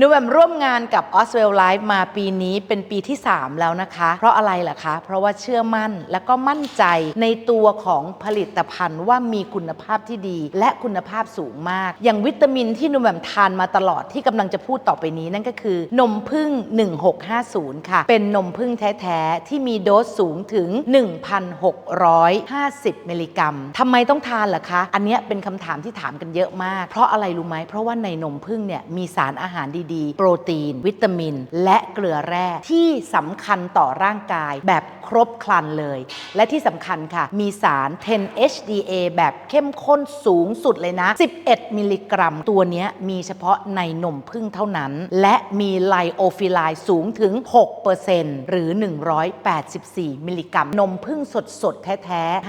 นูแวมร่วมงานกับ o s w e l l Life มาปีนี้เป็นปีที่ 3 แล้วนะคะ เพราะอะไรล่ะคะ เพราะว่าเชื่อมั่นและก็มั่นใจในตัวของผลิตภัณฑ์ว่ามีคุณภาพที่ดี และคุณภาพสูงมาก อย่างวิตามินที่นูแวมทานมาตลอดที่กำลังจะพูดต่อไปนี้นั่นก็คือ นมพึ่ง 1650 ค่ะ เป็นนมพึ่งแท้ๆ ที่มีโดสสูงถึง 1,650 มิลลิกรัมทำไมต้องทานล่ะคะ อันเนี้ยเป็นคำถามที่ถามกันเยอะมาก เพราะอะไรรู้ไหมเพราะว่าในนมพึ่งเนี่ยมีสารอาหารดีๆโปรตีน วิตามิน และเกลือแร่ที่สำคัญต่อร่างกายแบบครบครันเลย และที่สำคัญค่ะ มีสาร 10-HDA แบบเข้มข้นสูงสุดเลยนะ 11 มิลลิกรัม ตัวนี้มีเฉพาะในนมพึ่งเท่านั้น และมีไลโอฟิไลสูงถึง 6%หรือ 184 มิลลิกรัม นมพึ่งสดสดๆแท้ๆ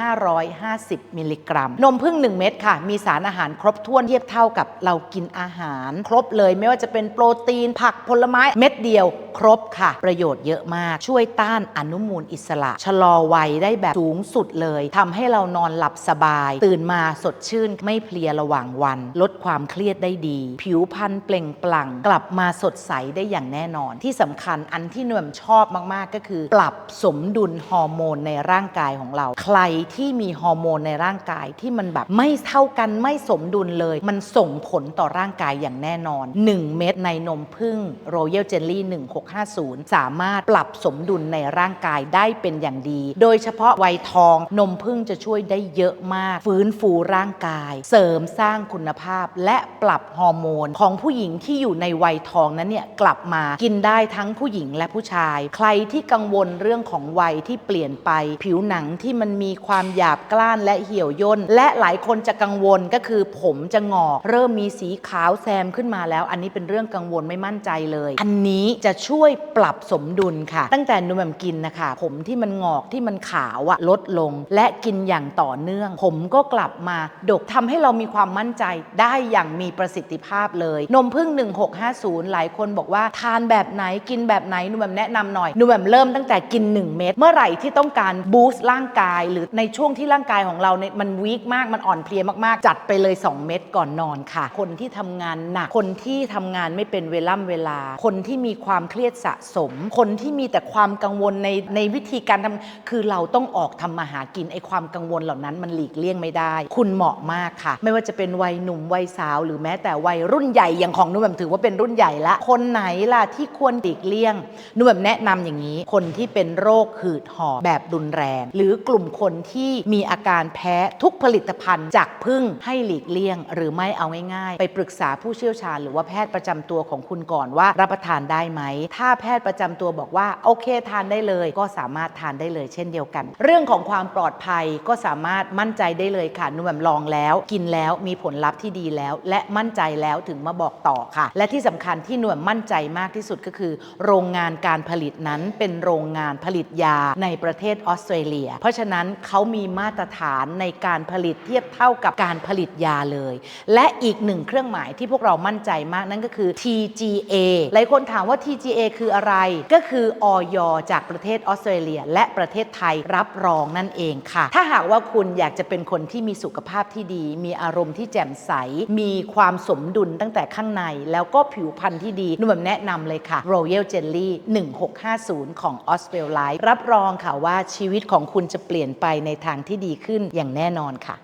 550 มิลลิกรัม นมพึ่ง 1 เม็ดค่ะ มีสารอาหารครบถ้วนเทียบเท่ากับเรากินอาหาร ครบเลยไม่ว่าจะเป็นโปรตีน ผักผลไม้เม็ดเดียว ครบค่ะ ประโยชน์เยอะมาก ช่วยต้านอนุมูลอิสระ ชะลอวัยได้แบบสูงสุดเลยทำให้เรานอนหลับสบาย ตื่นมาสดชื่นไม่เพลียระหว่างวัน ลดความเครียดได้ดี ผิวพรรณเปล่งปลั่ง กลับมาสดใสได้อย่างแน่นอน ที่สำคัญอันที่หนุ่มชอบมากๆก็คือ ปรับสมดุลฮอร์โมนในร่างกายของเรา ใครที่มีฮอร์โมนในร่างกายที่มันแบบไม่เท่ากันไม่สมดุลเลย มันส่งผลต่อร่างกายอย่างแน่นอน 1 เม็ดในนมพึ่ง Royal Jelly 650 สามารถปรับสมดุลในร่างกายได้เป็นอย่างดี โดยเฉพาะวัยทองนมพึ่งจะช่วยได้เยอะมาก ฟื้นฟูร่างกาย เสริมสร้างคุณภาพ และปรับฮอร์โมน ของผู้หญิงที่อยู่ในวัยทองนั้นเนี่ยกลับมากินได้ทั้งผู้หญิงและผู้ชาย ใครที่กังวลเรื่องของวัยที่เปลี่ยนไป ผิวหนังที่มันมีความหยาบกร้านและเหี่ยวย่น และหลายคนจะกังวลก็คือผมจะงอก เริ่มมีสีขาวแซมขึ้นมาแล้ว อันนี้เป็นเรื่องกังวลไม่มั่นใจเลย อันนี้จะช่วย่วยปรับสมดุลค่ะ ตั้งแต่หนูแหม่มกินนะคะ ผมที่มันงอกที่มันขาวอะลดลง และกินอย่างต่อเนื่อง ผมก็กลับมาดกทำให้เรามีความมั่นใจได้อย่างมีประสิทธิภาพเลย นมพึ่ง 1650 หลายคนบอกว่าทานแบบไหนกินแบบไหนหนูแหม่มแนะนำหน่อยหนูแหม่มเริ่มตั้งแต่กิน 1 เม็ดเมื่อไหร่ที่ต้องการบูสต์ร่างกาย หรือในช่วงที่ร่างกายของเราเนี่ยมันวีคมากมันอ่อนเพลียมากๆ จัดไปเลย 2 เม็ดก่อนนอนค่ะ คนที่ทำงานหนักคนที่ทำงานไม่เป็นเวล่ำเวลา คนที่มีความเครียดสะสม คนที่มีแต่ความกังวลในในวิธีการทำคือเราต้องออกทำมาหากินไอความกังวลเหล่านั้นมันหลีกเลี่ยงไม่ได้ คุณเหมาะมากค่ะ ไม่ว่าจะเป็นวัยหนุ่มวัยสาว หรือแม้แต่วัยรุ่นใหญ่อย่างของนุ่มแบบถือว่าเป็นรุ่นใหญ่ละ คนไหนล่ะที่ควรหลีกเลี่ยงนุ่มแบบแนะนำอย่างนี้ คนที่เป็นโรคหืดหอบแบบรุนแรง หรือกลุ่มคนที่มีอาการแพ้ทุกผลิตภัณฑ์ จากพึ่งให้หลีกเลี่ยง หรือไม่เอาง่ายๆ ไปปรึกษาผู้เชี่ยวชาญ หรือว่าแพทย์ประจำตัวของคุณก่อนว่ารับประทานได้ไหมถ้าแพทย์ประจำตัวบอกว่าโอเคทานได้เลย ก็สามารถทานได้เลยเช่นเดียวกัน เรื่องของความปลอดภัยก็สามารถมั่นใจได้เลยค่ะนุ่มแบบลองแล้ว กินแล้วมีผลลัพธ์ที่ดีแล้ว และมั่นใจแล้วถึงมาบอกต่อค่ะ และที่สำคัญที่หน่วยมั่นใจมากที่สุดก็คือ โรงงานการผลิตนั้นเป็นโรงงานผลิตยาในประเทศออสเตรเลีย เพราะฉะนั้นเขามีมาตรฐานในการผลิตเทียบเท่ากับการผลิตยาเลย และอีกหนึ่งเครื่องหมายที่พวกเรามั่นใจมากนั่นก็คือ TGA หลายคนถามว่า TGA คืออะไรก็คือออยจากประเทศออสเตรเลีย และประเทศไทยรับรองนั่นเองค่ะ ถ้าหากว่าคุณอยากจะเป็นคนที่มีสุขภาพที่ดี มีอารมณ์ที่แจ่มใส มีความสมดุลตั้งแต่ข้างใน แล้วก็ผิวพรรณที่ดีนุ่มแบบแนะนำเลยค่ะ Royal Jelly 1650 ของ o s w e l l Life รับรองค่ะว่าชีวิตของคุณจะเปลี่ยนไปในทางที่ดีขึ้นอย่างแน่นอนค่ะ